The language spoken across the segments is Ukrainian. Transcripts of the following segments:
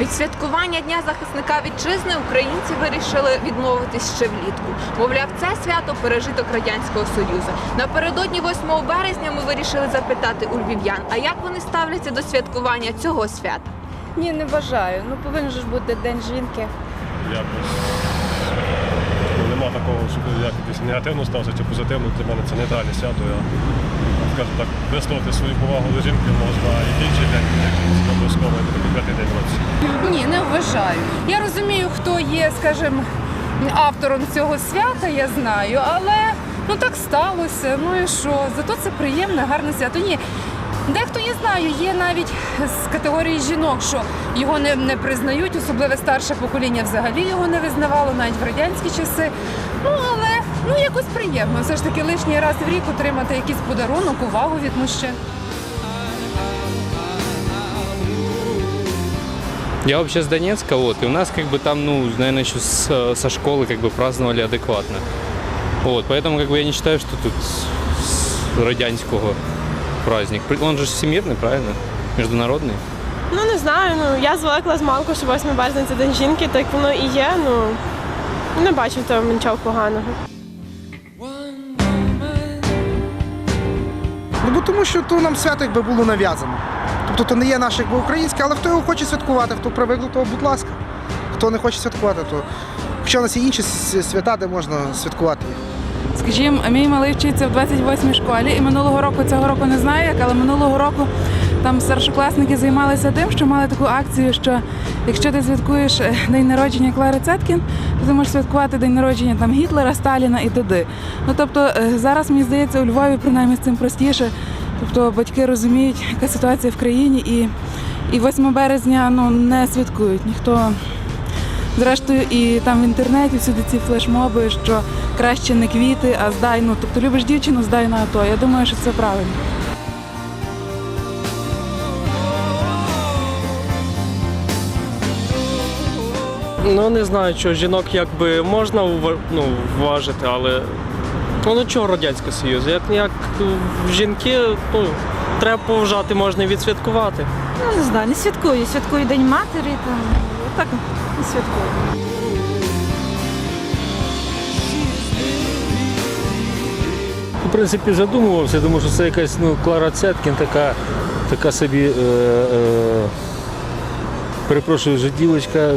Від святкування Дня захисника вітчизни українці вирішили відмовитись ще влітку. Мовляв, це свято пережиток радянського союзу. Напередодні 8 березня ми вирішили запитати у львів'ян, а як вони ставляться до святкування цього свята. Ні, не вважаю. Ну повинен же ж бути День жінки. якось нема такого, щоб я якось негативно стався чи позитивно. Для мене це нейтральне свято. Я, скажімо так, висловити свою повагу до жінки можна і в інший день, як обов'язково, п'ятий день році. Ні, не вважаю. Я розумію, хто є, скажімо, автором цього свята, я знаю, але ну так сталося. Ну і що? Зато це приємне, гарне свято. Ні. Дехто я знаю, є навіть з категорії жінок, що його не, не признають, особливо старше покоління взагалі його не визнавало, навіть в радянські часи. Ну ну якось приємно. Все ж таки лишній раз в рік отримати якийсь подарунок, увагу від мужчин. Я вообще с Донецка, вот, и у нас как бы там, ну, наверное, еще с, э, со школы как бы праздновали адекватно. Вот, поэтому как бы я не считаю, что тут с, с радянського праздник. При- Он же ж всемирный, правильно? Международный. Ну не знаю, ну я звикла з малку, що 8 березня це день жінки, так воно і є. Ну не бачу в тому нічого поганого. Ну тому, що то нам свято якби було нав'язано. Тобто то не є наше якби українське, але хто його хоче святкувати, хто привик до того, будь ласка. Хто не хоче святкувати, то хоча у нас є інші свята, де можна святкувати їх. Скажімо, мій малий вчиться в 28-й школі, і минулого року цього року не знаю як, але минулого року там старшокласники займалися тим, що мали таку акцію, що якщо ти святкуєш е, день народження Клари Цеткін, ти можеш святкувати день народження там Гітлера, Сталіна і т.д. Ну тобто е, зараз мені здається, у Львові принаймні з цим простіше. Тобто батьки розуміють, яка ситуація в країні, і, і 8 березня ну не святкують ніхто. Зрештою, і там в інтернеті всюди ці флешмоби, що краще не квіти, а здай. Ну тобто любиш дівчину, здай на АТО. Я думаю, що це правильно. Ну не знаю, що жінок якби можна ну, вважити, але ну, ну чого Радянський Союз? Як як жінки, ну треба поважати, можна і відсвяткувати. Ну, не знаю, не святкую. Святкую День матері, там так не святкую. В принципі, задумувався, тому що це якась ну, Клара Цеткін, така, така собі, е, е, перепрошую, вже дівчинка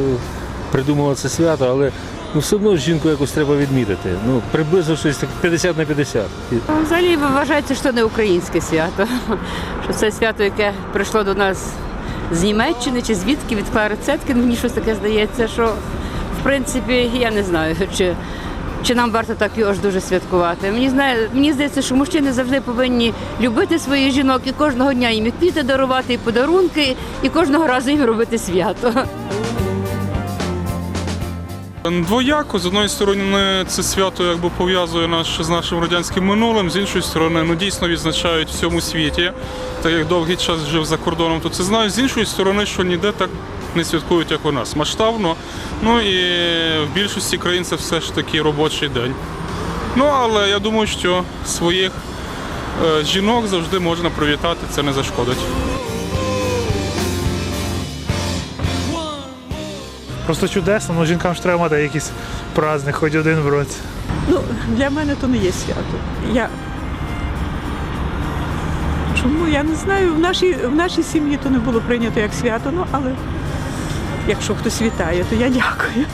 придумала це свято, але ну, все одно жінку якось треба відмітити. Ну, приблизно щось так 50 на 50. І- Взагалі вважається, що не українське свято. Що це свято, яке прийшло до нас з Німеччини чи звідки від Клари Цеткін. Мені щось таке здається, що в принципі я не знаю, чи, чи нам варто так його ж дуже святкувати. Мені знає, мені здається, що мужчини завжди повинні любити своїх жінок і кожного дня їм і квіти дарувати, і подарунки, і кожного разу їм робити свято. Двояко, з одної сторони, це свято якби пов'язує нас з нашим радянським минулим, з іншої сторони, ну дійсно відзначають в всьому світі. Так як довгий час жив за кордоном, то це знаю. З іншої сторони, що ніде так не святкують, як у нас. Масштабно. Ну і в більшості країн це все ж таки робочий день. Ну але я думаю, що своїх е, жінок завжди можна привітати, це не зашкодить. Просто чудесно, ну жінкам ж треба мати якийсь праздник, хоч один в році. Ну, для мене то не є свято. Я... Чому? Я не знаю. В нашій, в нашій сім'ї то не було прийнято як свято, ну але якщо хтось вітає, то я дякую.